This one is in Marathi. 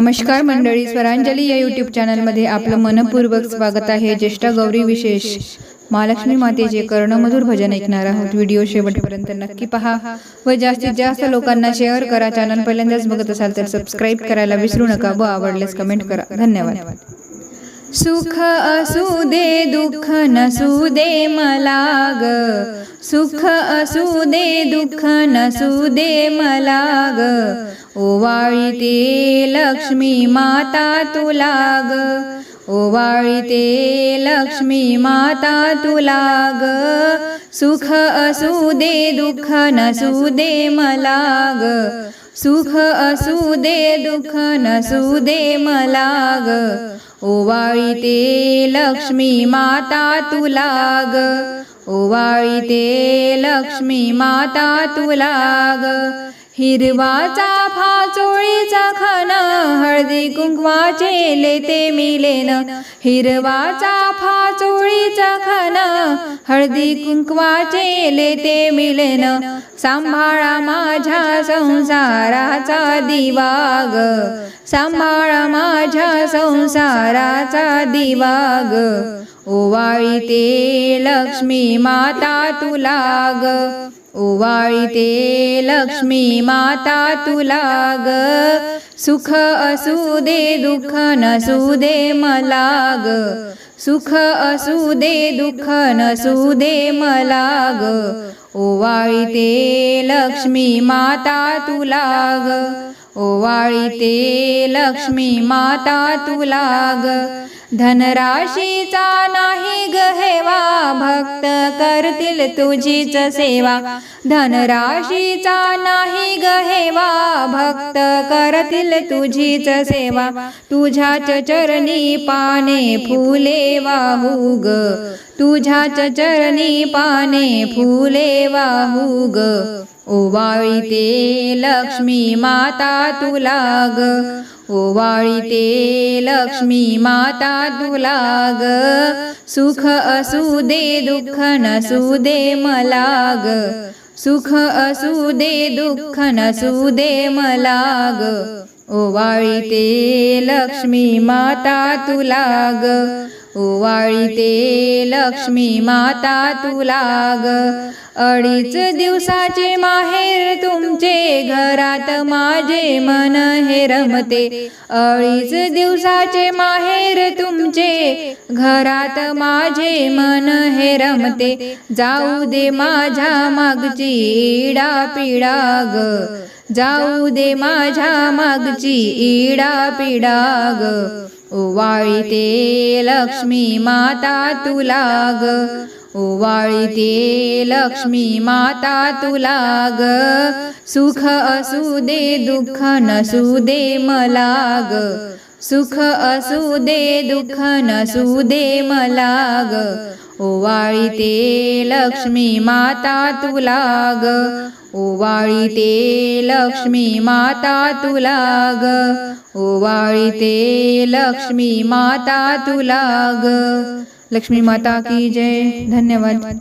नमस्कार मंडळी स्वरांजली या युट्यूब चॅनलमध्ये आपलं मनपूर्वक स्वागत आहे ज्येष्ठ गौरी विशेष. महालक्ष्मी मातेचे कर्णमधुर भजन ऐकणार आहोत व्हिडिओ शेवटपर्यंत नक्की पहा व जास्तीत जास्त लोकांना शेअर करा चॅनल पहिल्यांदाच बघत असाल तर सबस्क्राईब करायला विसरू नका व आवडल्यास कमेंट करा. धन्यवाद. सुख असू दे दुःख नसू दे मला ग. सुख असू दे दुःख नसू दे मला ग. ओवाळी ते लक्ष्मी माता तुला ग. ओवाळी ते लक्ष्मी माता तुला ग. सुख असू दे दुःख नसू दे मला ग. सुख असू दे दुःख नसू दे मला ग. ओवाळीते लक्ष्मी माता तुला ग. ओवाळी लक्ष्मी माता तुला ग. हिरवाचा फाचोळीचा खण हळदी कुंकवाचे लेते मिलेन. हिरवाचा फाचोळीचा खण हळदी कुंकवाचे लेते मिलेन. सांभाळा माझ्या संसाराचा दिवाग सांभाळा माझ्या संसाराचा दिवाग. ओवाळी ते लक्ष्मी माता तुला ग ओवाळीते लक्ष्मी माता तुला ग. सुख असू दे दुःख नसू दे मला ग. सुख असू दे दुःख नसू दे मला ग. ओवाळीते लक्ष्मी माता तुला ग. ओवाळीते लक्ष्मी माता तुला ग. धनराशीचा नाही गहेवा हेवा भक्त करतील तुझीच सेवा. धनराशीचा नाही गहेवा भक्त करतील तुझीच सेवा. तुझ्याच चरणी पाने फुले वाहू ग. तुझ्याच चरणी पाने फुले वाहू ग. ओवाळी ते लक्ष्मी माता तुला ग. ओवाळीते लक्ष्मी माता तुला ग. सुख असू दे दुःख नसू दे मला ग. सुख असू दे दुःख नसू दे मला ग. ओवाळी लक्ष्मी माता तुला ग. ओवाळीते लक्ष्मी माता तुला ग. अडीच दिवसाचे माहेर तुमचे घरात माझे मन हे रमते. अडीच दिवसाचे माहेर तुमचे घरात माझे मन हे रमते. जाऊ दे माझ्या मागची इडा पिडा ग. जाऊ दे माझ्या मागची इडा पिडा ग. ओवाळीते लक्ष्मी माता तुला ग. ओवाळी लक्ष्मी माता तुला ग. सुख असू दे दुःख नसू दे मला ग. सुख असू दे दुःख नसू दे मला ग. ओवाळी लक्ष्मी माता तुला ग. ओवाळी लक्ष्मी माता तुला ग. ओवाळीते लक्ष्मी माता तुला ग. लक्ष्मी माता की जय. धन्यवाद.